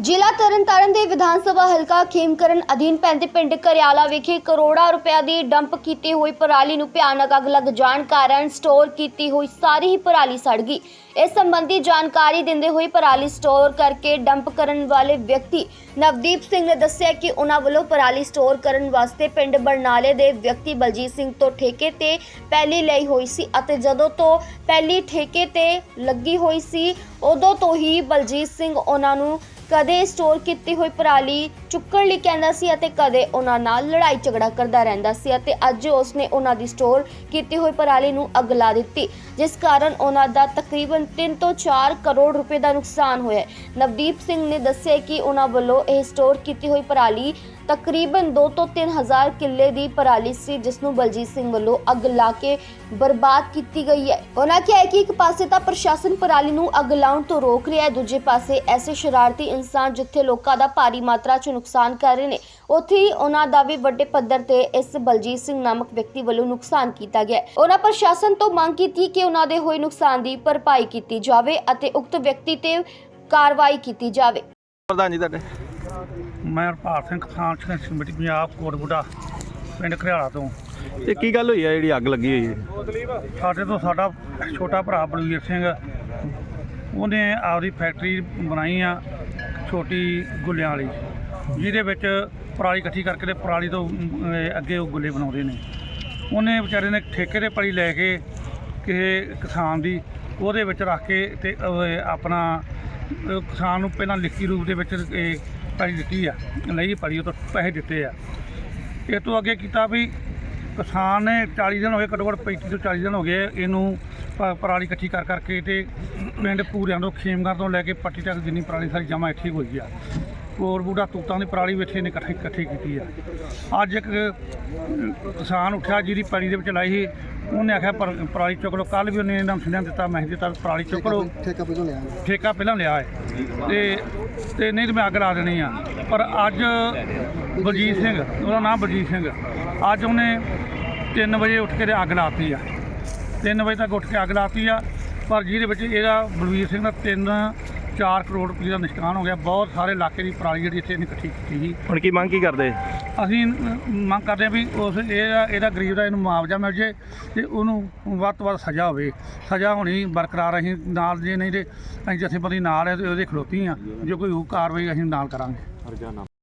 ਜ਼ਿਲ੍ਹਾ ਤਰਨਤਾਰਨ ਦੇ ਵਿਧਾਨ ਸਭਾ ਹਲਕਾ ਖੇਮਕਰਨ ਅਧੀਨ ਪੈਂਦੇ ਪਿੰਡ ਕਰਿਆਲਾ ਵਿਖੇ ਕਰੋੜਾਂ ਰੁਪਏ ਦੀ ਡੰਪ ਕੀਤੀ ਹੋਈ ਪਰਾਲੀ ਨੂੰ ਭਿਆਨਕ ਅੱਗ ਲੱਗ ਜਾਣ ਕਾਰਨ ਸਟੋਰ ਕੀਤੀ ਹੋਈ ਸਾਰੀ ਹੀ ਪਰਾਲੀ ਸੜ ਗਈ। ਇਸ ਸੰਬੰਧੀ ਜਾਣਕਾਰੀ ਦਿੰਦੇ ਹੋਏ ਪਰਾਲੀ ਸਟੋਰ ਕਰਕੇ ਡੰਪ ਕਰਨ ਵਾਲੇ ਵਿਅਕਤੀ ਨਵਦੀਪ ਸਿੰਘ ਨੇ ਦੱਸਿਆ ਕਿ ਉਹਨਾਂ ਵੱਲੋਂ ਪਰਾਲੀ ਸਟੋਰ ਕਰਨ ਵਾਸਤੇ ਪਿੰਡ ਬਰਨਾਲੇ ਦੇ ਵਿਅਕਤੀ ਬਲਜੀਤ ਸਿੰਘ ਤੋਂ ਠੇਕੇ ਤੇ ਪਹਿਲੀ ਲਈ ਹੋਈ ਸੀ ਅਤੇ ਜਦੋਂ ਤੋਂ ਪਹਿਲੀ ਠੇਕੇ ਤੇ ਲੱਗੀ ਹੋਈ ਸੀ, ਉਦੋਂ ਤੋਂ ਹੀ ਬਲਜੀਤ ਸਿੰਘ ਉਹਨਾਂ ਨੂੰ ਕਦੇ ਸਟੋਰ ਕੀਤੀ ਹੋਈ ਪਰਾਲੀ ਚੁੱਕਣ ਲਈ ਕਹਿੰਦਾ ਸੀ ਅਤੇ ਕਦੇ ਉਹਨਾਂ ਨਾਲ ਲੜਾਈ ਝਗੜਾ ਕਰਦਾ ਰਹਿੰਦਾ ਸੀ ਅਤੇ ਅੱਜ ਉਸਨੇ ਉਹਨਾਂ ਦੀ ਸਟੋਰ ਕੀਤੀ ਹੋਈ ਪਰਾਲੀ ਨੂੰ ਅੱਗ ਲਾ ਦਿੱਤੀ, ਜਿਸ ਕਾਰਨ ਉਹਨਾਂ ਦਾ ਤਕਰੀਬਨ 3 ਤੋਂ 4 ਕਰੋੜ ਰੁਪਏ ਦਾ ਨੁਕਸਾਨ ਹੋਇਆ ਨਵਦੀਪ ਸਿੰਘ ਨੇ ਦੱਸਿਆ ਕਿ ਉਹਨਾਂ ਵੱਲੋਂ ਇਹ ਸਟੋਰ ਕੀਤੀ ਹੋਈ ਪਰਾਲੀ ਤਕਰੀਬਨ 2 ਤੋਂ 3000 ਕਿੱਲੇ ਦੀ ਪਰਾਲੀ ਸੀ, ਜਿਸ ਨੂੰ ਬਲਜੀਤ ਸਿੰਘ ਵੱਲੋਂ ਅੱਗ ਲਾ ਕੇ ਬਰਬਾਦ ਕੀਤੀ ਗਈ ਹੈ। ਉਹਨਾਂ ਕਿਹਾ ਕਿ ਇੱਕ ਪਾਸੇ ਤਾਂ ਪ੍ਰਸ਼ਾਸਨ ਪਰਾਲੀ ਨੂੰ ਅੱਗ ਲਾਉਣ ਤੋਂ ਰੋਕ ਰਿਹਾ ਹੈ, ਦੂਜੇ ਪਾਸੇ ਐਸੇ ਸ਼ਰਾਰਤੀ ਇਨਸਾਨ ਜਿੱਥੇ ਲੋਕਾਂ ਦਾ ਭਾਰੀ ਮਾਤਰਾ 'ਚ ਨੁਕਸਾਨ ਕਰ ਰਹੇ ਨੇ। ਉੱਥੇ ਹੀ ਉਹਨਾਂ ਦਾ ਵੀ ਵੱਡੇ ਪੱਧਰ ਤੇ ਇਸ ਬਲਜੀਤ ਸਿੰਘ ਨਾਮਕ ਵਿਅਕਤੀ ਵੱਲੋਂ ਨੁਕਸਾਨ ਕੀਤਾ ਗਿਆ। ਉਹਨਾਂ ਪ੍ਰਸ਼ਾਸਨ ਤੋਂ ਮੰਗ ਕੀਤੀ ਕਿ ਉਹਨਾਂ ਦੇ ਹੋਏ ਨੁਕਸਾਨ ਦੀ ਭਰਪਾਈ ਕੀਤੀ ਜਾਵੇ ਅਤੇ ਉਕਤ ਵਿਅਕਤੀ ਤੇ ਕਾਰਵਾਈ ਕੀਤੀ ਜਾਵੇ। ਪ੍ਰਧਾਨ ਜੀ ਤੁਹਾਡੇ? ਮੈਂ ਹਰਪਾਲ ਸਿੰਘ ਕਿਸਾਨ ਸੰਘਰਸ਼ ਕਮੇਟੀ ਪੰਜਾਬ ਕੋਟਬੁੱਢਾ ਪਿੰਡ ਘਰਿਆਲਾ ਤੋਂ। ਇਹ ਕੀ ਗੱਲ ਹੋਈ ਆ ਜਿਹੜੀ ਅੱਗ ਲੱਗੀ ਹੋਈ ਹੈ? ਸਾਡੇ ਤੋਂ ਸਾਡਾ ਛੋਟਾ ਭਰਾ ਬਲਵੀਰ ਸਿੰਘ ਉਹਨੇ ਆਪਦੀ ਫੈਕਟਰੀ ਬਣਾਈ ਆ ਛੋਟੀ ਗੁੱਲਿਆਂ ਵਾਲੀ। ਜਿਹਦੇ ਵਿੱਚ ਪਰਾਲੀ ਇਕੱਠੀ ਕਰਕੇ ਤੇ ਪਰਾਲੀ ਤੋਂ ਅਮ, ਅੱਗੇ ਉਹ ਗੁੱਲੇ ਬਣਾਉਂਦੇ ਨੇ। ਉਹਨੇ ਵਿਚਾਰੇ ਨੇ ਠੇਕੇ ਤੇ ਪਰਾਲੀ ਲੈ ਕੇ ਕਿਸੇ ਕਿਸਾਨ ਦੀ ਉਹਦੇ ਵਿੱਚ ਰੱਖ ਕੇ ਤੇ ਉਹ ਆਪਣਾ ਅਹ, ਕਿਸਾਨ ਨੂੰ ਪਹਿਲਾਂ ਲਿਖਤੀ ਰੂਪ ਦੇ ਵਿੱਚ ਇਹ ਪਰਾਲੀ ਦਿੱਤੀ ਆ। ਲਈ ਪਰਾਲੀ ਉਹ ਤੋਂ ਪੈਸੇ ਦਿੱਤੇ ਆ। ਇਹ ਤੋਂ ਅੱਗੇ ਕੀਤਾ ਵੀ ਕਿਸਾਨ ਨੇ 40 ਦਿਨ ਹੋ ਗਏ ਘੱਟੋ ਘੱਟ 35 ਤੋਂ 40 ਦਿਨ ਹੋ ਗਏ ਇਹਨੂੰ ਪ- ਪਰਾਲੀ ਇਕੱਠੀ ਕਰ ਕਰਕੇ ਤੇ ਪਿੰਡ ਪੂਰਿਆਂ ਤੋਂ ਖੇਮਗਰ ਤੋਂ ਲੈ ਕੇ ਪੱਟੀ ਤੱਕ ਜਿੰਨੀ ਪਰਾਲੀ ਸਾਰੀ ਜਮ੍ਹਾਂ ਇੱਥੇ ਹੋਈ ਆ। ਕੋਰ ਬੂੜਾ ਤੂਤਾਂ ਦੀ ਪਰਾਲੀ ਵੀ ਇੱਥੇ ਨੇ ਇਕੱਠੀ ਇਕੱਠੀ ਕੀਤੀ ਆ। ਅੱਜ ਇੱਕ ਕਿਸਾਨ ਉੱਠਿਆ ਜਿਹਦੀ ਪਰਾਲੀ ਦੇ ਵਿੱਚ ਲਾਈ ਸੀ। ਉਹਨੇ ਆਖਿਆ ਪਰ- ਪਰਾਲੀ ਚੁੱਕ ਲਓ। ਕੱਲ ਵੀ ਉਹਨੇ ਇਹਨਾਂ ਨੂੰ ਸੁਨੇਹਾ ਦਿੱਤਾ। ਮੈਂ ਦਿੱਤਾ ਵੀ ਪਰਾਲੀ ਚੁੱਕ ਲਓ। ਠੇਕਾ ਪਹਿਲਾਂ ਲਿਆ। ਠੇਕਾ ਪਹਿਲਾਂ ਲਿਆ ਹੈ। ਤੇ ਤੇ ਨਹੀਂ ਤੇ ਮੈਂ ਅੱਗ ਲਾ ਦੇਣੀ ਆ। ਪਰ ਅੱਜ ਬਲਜੀਤ ਸਿੰਘ ਉਹਦਾ ਨਾਮ ਬਲਜੀਤ ਸਿੰਘ। ਅੱਜ ਉਹਨੇ 3 ਵਜੇ ਉੱਠ ਕੇ ਤੇ ਅੱਗ ਲਾਤੀ ਆ। 3 ਵਜੇ ਤੱਕ ਉੱਠ ਕੇ ਅੱਗ ਲਾਤੀ ਆ। ਪਰ ਜਿਹਦੇ ਵਿੱਚ ਇਹਦਾ ਬਲਵੀਰ ਸਿੰਘ ਦਾ 3 4 ਕਰੋੜ ਰੁਪਏ ਦਾ ਨੁਕਸਾਨ ਹੋ ਗਿਆ। ਬਹੁਤ ਸਾਰੇ ਇਲਾਕੇ ਦੀ ਪਰਾਲੀ ਜਿਹੜੀ ਇੱਥੇ ਇਹਨੇ ਇਕੱਠੀ ਕੀਤੀ ਸੀ। ਹੁਣ ਕੀ ਮੰਗ ਕੀ ਕਰਦੇ? ਅਸੀਂ ਮੰਗ ਕਰਦੇ ਹਾਂ ਵੀ ਉਸ ਇਹਦਾ ਇਹਦਾ ਗਰੀਬ ਦਾ ਇਹਨੂੰ ਮੁਆਵਜ਼ਾ ਮਿਲ ਜੇ ਤੇ ਉਹਨੂੰ ਵੱਧ ਤੋਂ ਵੱਧ ਸਜ਼ਾ ਹੋਵੇ। ਸਜ਼ਾ ਹੋਣੀ ਬਰਕਰਾਰ ਅਸੀਂ ਨਾਲ ਜੇ ਨਹੀਂ ਤੇ ਅਸੀਂ ਜਥੇਬੰਦੀ ਨਾਲ ਹੈ ਤੇ ਉਹਦੇ ਖਲੋਤੀ ਆ। ਜੇ ਕੋਈ ਉਹ ਕਾਰਵਾਈ ਅਸੀਂ ਨਾਲ ਕਰਾਂਗੇ।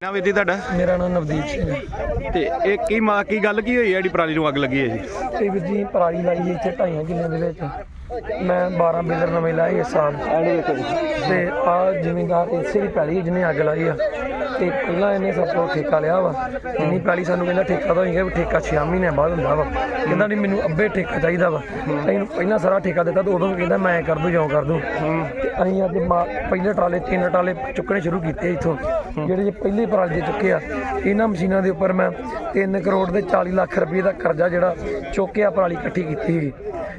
ਨਾ ਵੀਰ ਜੀ ਤੁਹਾਡਾ? ਮੇਰਾ ਨਾਮ ਨਵਦੀਪ ਸਿੰਘ ਹੈ। ਤੇ ਇਹ ਕੀ ਮਾਂ ਕੀ ਗੱਲ ਕੀ ਹੋਈ ਆ ਜਿਹੜੀ ਪਰਾਲੀ ਨੂੰ ਅੱਗ ਲੱਗੀ ਹੈ ਜੀ ਤੇ ਵੀਰ ਜੀ ਪਰਾਲੀ ਲਾਈ ਹੈ ਇੱਥੇ ਢਾਈਆਂ ਕਿੱਲਿਆਂ ਦੇ ਵਿੱਚ। ਮੈਂ 12 ਬਿਲਰ ਨਵੇਂ ਲਾਏ ਇਸ ਸਾਲ। ਤੇ ਆ ਜ਼ਿਮੀਂਦਾਰ ਇਸੇ ਦੀ ਪੈਲੀ ਜਿਹਨੇ ਅੱਗ ਲਾਈ ਆ। ਤੇ ਪਹਿਲਾਂ ਇਹਨੇ ਸਭ ਤੋਂ ਠੇਕਾ ਲਿਆ ਵਾ। ਇੰਨੀ ਪੈਲੀ ਸਾਨੂੰ ਕਹਿੰਦਾ ਠੇਕਾ ਤਾਂ ਹੋਈਗਾ ਵੀ ਠੇਕਾ 6 ਮਹੀਨੇ ਬਾਅਦ ਹੁੰਦਾ ਵਾ। ਕਹਿੰਦਾ ਨਹੀਂ ਮੈਨੂੰ ਅੱਬੇ ਠੇਕਾ ਚਾਹੀਦਾ ਵਾ। ਅਸੀਂ ਪਹਿਲਾਂ ਸਾਰਾ ਠੇਕਾ ਦਿੱਤਾ ਤੇ ਉਦੋਂ ਵੀ ਕਹਿੰਦਾ ਮੈਂ ਕਰ ਦੂੰ ਜਾਂ ਕਰ ਦੂੰ। ਤੇ ਅਸੀਂ ਅੱਜ ਮਾ- ਪਹਿਲੇ ਟਰਾਲੇ, ਤਿੰਨ ਟਰਾਲੇ ਚੁੱਕਣੇ ਸ਼ੁਰੂ ਕੀਤੇ ਇੱਥੋਂ। ਜਿਹੜੇ ਜੇ ਪਹਿਲੇ ਪਰਾਲੀ ਦੇ ਚੁੱਕੇ ਆ, ਇਹਨਾਂ ਮਸ਼ੀਨਾਂ ਦੇ ਉੱਪਰ ਮੈਂ 3 ਕਰੋੜ ਦੇ 40 ਲੱਖ ਰੁਪਏ ਦਾ ਕਰਜ਼ਾ ਜਿਹੜਾ ਚੁੱਕਿਆ ਪਰਾਲੀ ਇਕੱਠੀ ਕੀਤੀ ਸੀ।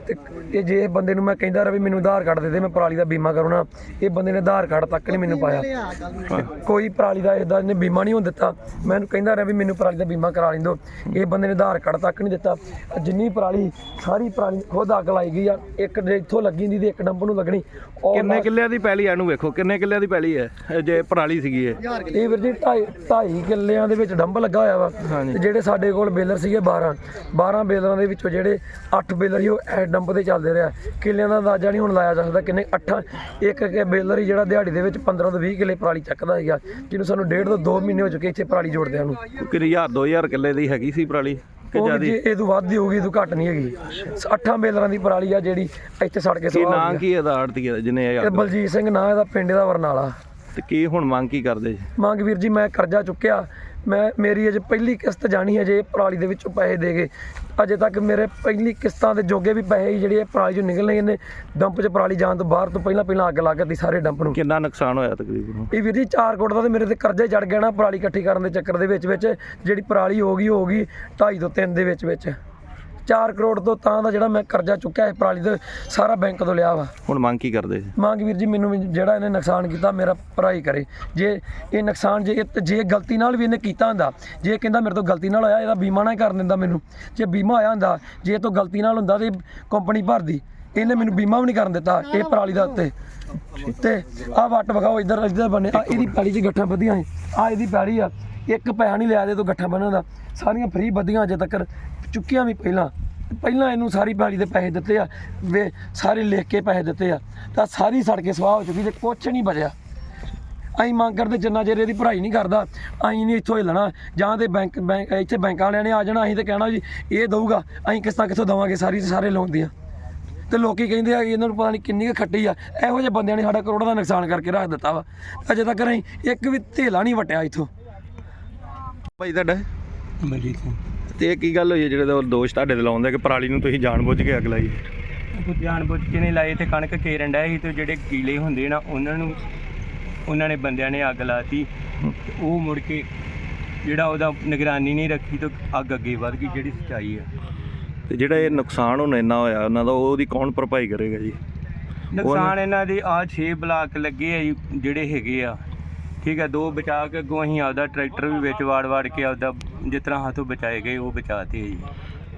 ਤੇ ਇਹ ਜੇ ਇਹ ਬੰਦੇ ਨੂੰ ਮੈਂ ਕਹਿੰਦਾ ਰਿਹਾ ਵੀ ਮੈਨੂੰ ਆਧਾਰ ਕਾਰਡ ਦੇ ਦੇ ਮੈਂ ਪਰਾਲੀ ਦਾ ਬੀਮਾ ਕਰਾਉਣਾ ਇਹ ਬੰਦੇ ਨੇ ਆਧਾਰ ਕਾਰਡ ਤੱਕ ਨਹੀਂ ਮੈਨੂੰ ਪਾਇਆ। ਕੋਈ ਪਰਾਲੀ ਦਾ ਇਦਾਂ ਇਹਨੇ ਬੀਮਾ ਨਹੀਂ ਹੋਣ ਦਿੱਤਾ ਮੈਂ ਇਹਨੂੰ ਕਹਿੰਦਾ ਰਿਹਾ ਵੀ ਮੈਨੂੰ ਪਰਾਲੀ ਦਾ ਬੀਮਾ ਕਰਾ ਲੈਂਦੋ ਇਹ ਬੰਦੇ ਨੇ ਆਧਾਰ ਕਾਰਡ ਤੱਕ ਨਹੀਂ ਦਿੱਤਾ। ਜਿੰਨੀ ਪਰਾਲੀ ਸਾਰੀ ਪਰਾਲੀ ਖੁਦ ਅੱਗ ਲਾਈ ਗਈ ਆ ਇੱਕ ਜੇ ਇੱਥੋਂ ਲੱਗੀ ਹੁੰਦੀ ਤੇ ਇੱਕ ਡੰਪ ਨੂੰ ਲੱਗਣੀ। ਕਿੰਨੇ ਕਿੱਲਿਆਂ ਦੀ ਪੈਲੀ ਆ ਇਹਨੂੰ ਵੇਖੋ ਕਿੰਨੇ ਕਿੱਲਿਆਂ ਦੀ ਪੈਲੀ ਹੈ ਜੇ ਪਰਾਲੀ ਸੀਗੀ ਇਹ। ਇਹ ਵੀਰ ਜੀ ਢਾਈ ਢਾਈ ਕਿੱਲਿਆਂ ਦੇ ਵਿੱਚ ਡੰਬ ਲੱਗਾ ਹੋਇਆ ਵਾ। ਤੇ ਜਿਹੜੇ ਸਾਡੇ ਕੋਲ ਬੇਲਰ ਸੀਗੇ 12 12 ਬੇਲਰਾਂ ਦੇ ਵਿੱਚੋਂ ਜਿਹੜੇ 8 ਬੇਲਰ ਹੀ ਉਹ ਡੰਪ ਤੇ ਚੱਲਦੇ ਰਿਹਾ। ਕਿੱਲਿਆਂ ਦਾ ਅੰਦਾਜ਼ਾ ਨਹੀਂ ਹੁਣ ਲਾਇਆ ਜਾ ਸਕਦਾ ਕਿੰਨੇ 8 ਇੱਕ ਇੱਕ ਬੇਲਰ ਹੀ ਜਿਹੜਾ ਦਿਹਾੜੀ ਦੇ ਵਿੱਚ 15 ਤੋਂ 20 ਕਿੱਲੇ ਪਰਾਲੀ ਚੱਕਦਾ ਹੈਗਾ ਜਿਹਨੂੰ ਸਾਨੂੰ ਡੇਢ ਤੋਂ 2 ਮਹੀਨੇ ਹੋ ਚੁੱਕੇ ਇੱਥੇ ਪਰਾਲੀ ਜੋੜਦਿਆਂ ਨੂੰ। ਕਿੰਨੀ ਹਜ਼ਾਰ 2000 ਕਿੱਲੇ ਦੀ ਹੈਗੀ ਸੀ ਪਰਾਲੀ ਕਿ ਜਿਆਦੀ? ਇਹ ਤੋਂ ਵੱਧ ਹੀ ਹੋਊਗੀ ਇਹ ਤੋਂ ਘੱਟ ਨਹੀਂ ਹੈਗੀ। ਅੱਠਾਂ ਬੇਲਰਾਂ ਦੀ ਪਰਾਲੀ ਆ ਜਿਹੜੀ ਇੱਥੇ ਸੜ ਕੇ ਕੀ ਸਵਾਹ ਨਾਂ ਕੀ ਇਹਦਾ ਆੜਤੀ ਜਿਹਨੇ ਇਹ ਬਲਜੀਤ ਸਿੰਘ ਨਾਂ ਇਹਦਾ ਪਿੰਡ ਦਾ ਵਰਨਾਲਾ। ਤੇ ਕੀ ਹੁਣ ਮੰਗ ਕੀ ਕਰਦੇ ਜੀ? ਮੰਗ ਵੀਰ ਜੀ ਮੈਂ ਕਰਜ਼ਾ ਚੁੱਕਿਆ। ਮੈਂ ਮੇਰੀ ਅਜੇ ਪਹਿਲੀ ਕਿਸ਼ਤ ਜਾਣੀ ਹੈ ਜੇ ਪਰਾਲੀ ਦੇ ਵਿੱਚੋਂ ਪੈਸੇ ਦੇ ਗਏ। ਅਜੇ ਤੱਕ ਮੇਰੇ ਪਹਿਲੀ ਕਿਸ਼ਤਾਂ ਦੇ ਜੋਗੇ ਵੀ ਪੈਸੇ ਹੀ ਜਿਹੜੇ ਇਹ ਪਰਾਲੀ ਚੋਂ ਨਿਕਲਣੇ ਇਹਨੇ ਡੰਪ 'ਚ ਪਰਾਲੀ ਜਾਣ ਤੋਂ ਬਾਹਰ ਤੋਂ ਪਹਿਲਾਂ ਪਹਿਲਾਂ ਅੱਗ ਲਾ ਕੇ ਦਿੱਤੀ ਸਾਰੇ ਡੰਪ ਨੂੰ। ਕਿੰਨਾ ਨੁਕਸਾਨ ਹੋਇਆ ਤਕਰੀਬਨ ਇਹ ਵੀਰ ਜੀ 4 ਕਰੋੜ ਦਾ ਤੇ ਮੇਰੇ ਤੇ ਕਰਜ਼ੇ ਚੜ ਗਿਆ ਨਾ ਪਰਾਲੀ ਇਕੱਠੀ ਕਰਨ ਦੇ ਚੱਕਰ ਦੇ ਵਿੱਚ ਵਿੱਚ ਜਿਹੜੀ ਪਰਾਲੀ ਹੋ ਗਈ ਹੋ ਗਈ 2.5 ਤੋਂ 3 ਦੇ ਵਿੱਚ ਵਿੱਚ। 4 ਕਰੋੜ ਤੋਂ ਤਾਂ ਦਾ ਜਿਹੜਾ ਮੈਂ ਕਰਜ਼ਾ ਚੁੱਕਿਆ ਹੈ ਪਰਾਲੀ ਦੇ ਸਾਰਾ ਬੈਂਕ ਤੋਂ ਲਿਆ ਵਾ। ਹੁਣ ਮੰਗ ਕੀ ਕਰਦੇ ਜੀ? ਮੰਗ ਵੀਰ ਜੀ ਮੈਨੂੰ ਵੀ ਜਿਹੜਾ ਇਹਨੇ ਨੁਕਸਾਨ ਕੀਤਾ ਮੇਰਾ ਭਰਾਈ ਕਰੇ। ਜੇ ਇਹ ਨੁਕਸਾਨ ਜੇ ਇਹ- ਜੇ ਗਲਤੀ ਨਾਲ ਵੀ ਇਹਨੇ ਕੀਤਾ ਹੁੰਦਾ ਜੇ ਇਹ ਕਹਿੰਦਾ ਮੇਰੇ ਤੋਂ ਗਲਤੀ ਨਾਲ ਹੋਇਆ ਇਹਦਾ ਬੀਮਾ ਨਾ ਕਰ ਦਿੰਦਾ ਮੈਨੂੰ। ਜੇ ਬੀਮਾ ਹੋਇਆ ਹੁੰਦਾ ਜੇ ਇਹ ਤੋਂ ਗਲਤੀ ਨਾਲ ਹੁੰਦਾ ਤੇ ਕੰਪਨੀ ਭਰਦੀ ਇਹਨੇ ਮੈਨੂੰ ਬੀਮਾ ਵੀ ਨਹੀਂ ਕਰਨ ਦਿੱਤਾ ਇਹ ਪਰਾਲੀ ਦਾ ਉੱਤੇ। ਤੇ ਆ ਵੱਟ ਵਿਖਾਓ ਇੱਧਰ ਇੱਧਰ ਬੰਨੇ ਆ ਇਹਦੀ ਪੈਲੀ 'ਚ ਗੱਠਾਂ ਵਧੀਆਂ ਸੀ ਆ ਇਹਦੀ ਪੈਲੀ ਆ। ਇੱਕ ਪੈਸਾ ਨਹੀਂ ਲਿਆ ਦੇ ਤੋਂ ਗੱਠਾਂ ਬੰਨਣ ਦਾ। ਸਾਰੀਆਂ ਫ੍ਰੀ ਵਧੀਆਂ ਅਜੇ ਤੱਕ ਚੁੱਕੀਆਂ ਵੀ ਪਹਿਲਾਂ। ਪਹਿਲਾਂ ਇਹਨੂੰ ਸਾਰੀ ਪੈਲੀ ਦੇ ਪੈਸੇ ਦਿੱਤੇ ਆ ਵੇ ਸਾਰੇ ਲਿਖ ਕੇ ਪੈਸੇ ਦਿੱਤੇ ਆ ਤਾਂ ਸਾਰੀ ਸੜ ਕੇ ਸਵਾਹ ਹੋ ਚੁੱਕੀ ਤੇ ਕੁਛ ਨਹੀਂ ਬਚਿਆ। ਅਸੀਂ ਮੰਗ ਕਰਦੇ ਜਿੰਨਾ ਚਿਰ ਇਹਦੀ ਭਰਾਈ ਨਹੀਂ ਕਰਦਾ ਅਸੀਂ ਨਹੀਂ ਇੱਥੋਂ ਹਿੱਲਣਾ ਜਾਂ ਤੇ ਬੈਂਕ ਬੈਂਕ ਇੱਥੇ ਬੈਂਕਾਂ ਵਾਲਿਆਂ ਨੇ ਆ ਜਾਣਾ ਅਸੀਂ ਤੇ ਕਹਿਣਾ ਜੀ ਇਹ ਦਊਗਾ ਅਸੀਂ ਕਿਸ ਤਰ੍ਹਾਂ ਕਿੱਥੋਂ ਦਵਾਂਗੇ ਸਾਰੀ ਸਾਰੇ ਲੋਨ ਦੀਆਂ। ਤੇ ਲੋਕੀ ਕਹਿੰਦੇ ਆ ਕਿ ਇਹਨਾਂ ਨੂੰ ਪਤਾ ਨਹੀਂ ਕਿੰਨੀ ਕੁ ਖੱਟੀ ਆ ਇਹੋ ਜਿਹੇ ਬੰਦਿਆਂ ਨੇ ਸਾਡਾ ਕਰੋੜਾਂ ਦਾ ਨੁਕਸਾਨ ਕਰਕੇ ਰੱਖ ਦਿੱਤਾ ਵਾ। ਅਜੇ ਤੱਕ ਅਸੀਂ ਇੱਕ ਵੀ ਧੇਲਾ ਨਹੀਂ ਵਟਿਆ ਇੱਥੋਂ। ਭਾਈ ਤੁਹਾਡਾ? ਮਨਜੀਤ ਸਿੰਘ। ਤੇ ਇਹ ਕੀ ਗੱਲ ਹੋਈ ਹੈ ਜਿਹੜੇ ਦਾ ਦੋਸ਼ ਤੁਹਾਡੇ ਤੇ ਲਾਉਂਦੇ ਕਿ ਪਰਾਲੀ ਨੂੰ ਤੁਸੀਂ ਜਾਣਬੁੱਝ ਕੇ ਅੱਗ ਲਾਈ? ਉਹ ਜਾਣਬੁੱਝ ਕੇ ਨਹੀਂ ਲਾਏ ਤੇ ਕਣਕ ਕੇਰਨ ਡਿਆ ਸੀ ਤੇ ਜਿਹੜੇ ਕੀਲੇ ਹੁੰਦੇ ਨਾ ਉਹਨਾਂ ਨੂੰ ਉਹਨਾਂ ਨੇ ਬੰਦਿਆਂ ਨੇ ਅੱਗ ਲਾਤੀ। ਤੇ ਉਹ ਮੁੜ ਕੇ ਜਿਹੜਾ ਉਹਦਾ ਨਿਗਰਾਨੀ ਨਹੀਂ ਰੱਖੀ ਤੇ ਅੱਗ ਅੱਗੇ ਵੱਧ ਗਈ ਜਿਹੜੀ ਸੱਚਾਈ ਆ। ਤੇ ਜਿਹੜਾ ਇਹ ਨੁਕਸਾਨ ਹੁਣ ਇੰਨਾ ਹੋਇਆ ਉਹਨਾਂ ਦਾ ਉਹਦੀ ਕੌਣ ਭਰਪਾਈ ਕਰੇਗਾ ਜੀ? ਨੁਕਸਾਨ ਇਹਨਾਂ ਦੇ ਆ 6 ਬਲਾਕ ਲੱਗੇ ਆ ਜੀ, ਜਿਹੜੇ ਹੈਗੇ ਆ। ਠੀਕ ਹੈ ਦੋ ਬਚਾ ਕੇ ਅੱਗੋਂ ਅਸੀਂ ਆਪਦਾ ਟਰੈਕਟਰ ਵੀ ਵਿੱਚ ਵਾੜ ਵਾੜ ਕੇ ਆਪਦਾ ਜਿਸ ਤਰ੍ਹਾਂ ਹੱਥੋਂ ਬਚਾਏ ਗਏ ਉਹ ਬਚਾਤੇ ਜੀ।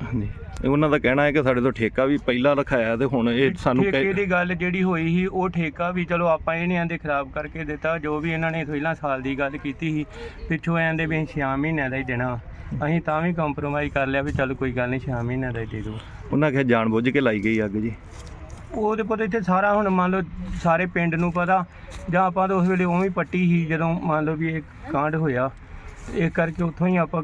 ਹਾਂਜੀ। ਇਹ ਉਹਨਾਂ ਦਾ ਕਹਿਣਾ ਹੈ ਕਿ ਸਾਡੇ ਤੋਂ ਠੇਕਾ ਵੀ ਪਹਿਲਾਂ ਰਖਾਇਆ ਤੇ ਹੁਣ ਇਹ ਸਾਨੂੰ ਠੇਕੇ ਦੀ ਗੱਲ ਜਿਹੜੀ ਹੋਈ ਸੀ ਉਹ ਠੇਕਾ ਵੀ ਚਲੋ ਆਪਾਂ ਇਹ ਨਹੀਂ ਆਂਦੇ ਖਰਾਬ ਕਰਕੇ ਦਿੱਤਾ ਜੋ ਵੀ ਇਹਨਾਂ ਨੇ ਪਹਿਲਾਂ ਸਾਲ ਦੀ ਗੱਲ ਕੀਤੀ ਸੀ ਪਿੱਛੋਂ ਆਂਦੇ ਵੀ 6 ਮਹੀਨਿਆਂ ਦਾ ਹੀ ਦੇਣਾ ਅਸੀਂ ਤਾਂ ਵੀ ਕੰਪਰੋਮਾਈਜ਼ ਕਰ ਲਿਆ ਵੀ ਚਲ ਕੋਈ ਗੱਲ ਨਹੀਂ 6 ਮਹੀਨਿਆਂ ਦਾ ਹੀ ਦੇ ਦਿਓ। ਉਹਨਾਂ ਕਿਹਾ ਜਾਣਬੁੱਝ ਕੇ ਲਾਈ ਗਈ ਅੱਗ ਜੀ। ਉਹਦੇ ਪਤਾ ਇੱਥੇ ਸਾਰਾ ਹੁਣ ਮੰਨ ਲਓ ਸਾਰੇ ਪਿੰਡ ਨੂੰ ਪਤਾ, ਜਾਂ ਆਪਾਂ ਤਾਂ ਉਸ ਵੇਲੇ ਉਵੇਂ ਹੀ ਪੱਟੀ ਸੀ ਜਦੋਂ ਮੰਨ ਲਓ ਵੀ ਇਹ ਕਾਂਡ ਹੋਇਆ। ਇਹ ਕਰਕੇ ਉੱਥੋਂ ਹੀ ਆਪਾਂ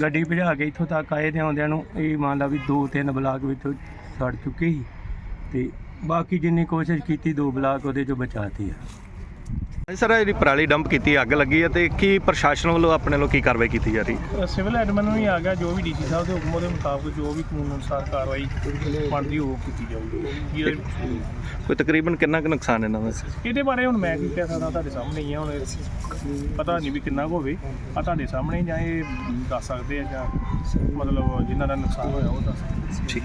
ਗੱਡੀ ਭਜਾ ਕੇ ਇੱਥੋਂ ਤੱਕ ਆਏ ਤੇ ਆਉਂਦਿਆਂ ਨੂੰ ਇਹ ਮੰਨ ਲਾ ਵੀ ਦੋ ਤਿੰਨ ਬਲਾਕ ਵਿੱਚੋਂ ਸੜ ਚੁੱਕੇ ਸੀ। ਤੇ ਬਾਕੀ ਜਿੰਨੀ ਕੋਸ਼ਿਸ਼ ਕੀਤੀ, ਦੋ ਬਲਾਕ ਉਹਦੇ ਚੋਂ ਬਚਾਤੀ ਆ। ਸਰ ਇਹ ਪਰਾਲੀ ਡੰਪ ਕੀਤੀ ਅੱਗ ਲੱਗੀ ਹੈ ਤੇ ਕੀ ਪ੍ਰਸ਼ਾਸਨ ਵੱਲੋਂ ਆਪਣੇ ਵੱਲੋਂ ਕੀ ਕਾਰਵਾਈ ਕੀਤੀ ਜਾ ਰਹੀ ਹੈ? ਸਿਵਲ ਐਡਮਨ ਨੂੰ ਹੀ ਆ ਗਿਆ ਜੋ ਵੀ ਡੀਸੀ ਸਾਹਿਬ ਦੇ ਹੁਕਮ ਦੇ ਮੁਤਾਬਕ ਜੋ ਵੀ ਕਾਨੂੰਨ ਅਨੁਸਾਰ ਕਾਰਵਾਈ ਬਣਦੀ ਉਹ ਕੀਤੀ ਜਾਊਗੀ। ਕੋਈ ਤਕਰੀਬਨ ਕਿੰਨਾ ਕੁ ਨੁਕਸਾਨ ਇਹਨਾਂ ਦਾ? ਇਹਦੇ ਬਾਰੇ ਹੁਣ ਮੈਂ ਕੀ ਕਹਿ ਸਕਦਾ ਤੁਹਾਡੇ ਸਾਹਮਣੇ ਹੀ ਆ ਹੁਣ ਪਤਾ ਨਹੀਂ ਵੀ ਕਿੰਨਾ ਕੁ ਹੋਵੇ। ਆ ਤੁਹਾਡੇ ਸਾਹਮਣੇ ਜਾਂ ਇਹ ਦੱਸ ਸਕਦੇ ਆ ਜਾਂ ਮਤਲਬ ਜਿਨ੍ਹਾਂ ਦਾ ਨੁਕਸਾਨ ਹੋਇਆ ਉਹ ਦੱਸ ਸਕਦੇ ਠੀਕ।